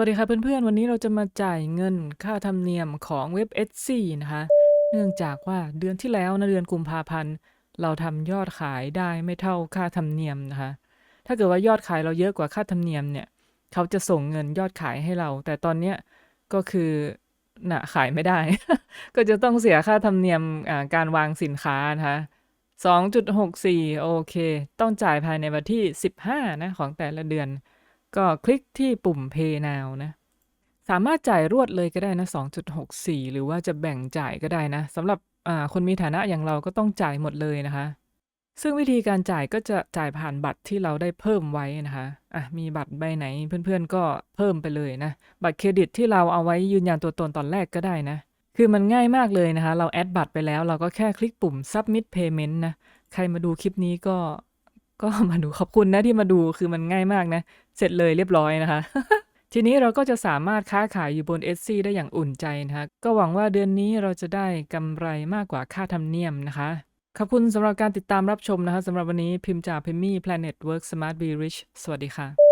วัสดีค่ะเพื่อนๆ วันนี้เราจะมาจ่ายเงินค่าธรรมเนียมของเว็บ Etsy นะคะ เนื่องจากว่าเดือนที่แล้วนะเดือนกุมภาพันธ์ เราทำยอดขายได้ไม่เท่าค่าธรรมเนียมนะคะ ถ้าเกิดว่ายอดขายเราเยอะกว่าค่าธรรมเนียมเนี่ย เขาจะส่งเงินยอดขายให้เรา แต่ตอนเนี้ยก็คือนะขายไม่ได้ ก็จะต้องเสียค่าธรรมเนียมการวางสินค้านะคะ2.64 โอเค ต้องจ่ายภายในวันที่ 15 นะของแต่ละเดือน ก็คลิกที่ปุ่ม Pay Now นะ สามารถจ่ายรวดเลยก็ได้นะ 2.64 หรือว่าจะแบ่งจ่ายก็ได้นะสำหรับคนมีฐานะอย่างเราก็ต้องจ่ายหมดเลยนะคะ ซึ่งวิธีการจ่ายก็จะจ่ายผ่านบัตรที่เราได้เพิ่มไว้นะคะอะมีบัตรใบไหนเพื่อนๆก็เพิ่มไปเลยนะ บัตรเครดิตที่เราเอาไว้ยืนยันตัวตนตอนแรกก็ได้นะ คือมันง่ายมากเลยนะคะ เราแอดบัตรไปแล้ว เราก็แค่คลิกปุ่ม submit payment นะ ใครมาดูคลิปนี้ก็ ก็มาดูขอบคุณนะที่มาดูคือมันง่ายมากนะ เสร็จเลยเรียบร้อยนะคะ ทีนี้เราก็จะสามารถค้าขายอยู่บน Etsy ได้อย่างอุ่นใจนะคะ ก็หวังว่าเดือนนี้เราจะได้กำไรมากกว่าค่าธรรมเนียมนะคะ ขอบคุณสำหรับการติดตามรับชมนะคะสำหรับวันนี้พิมพ์จากพิมมี่ Planet Work Smart Be Rich สวัสดีค่ะ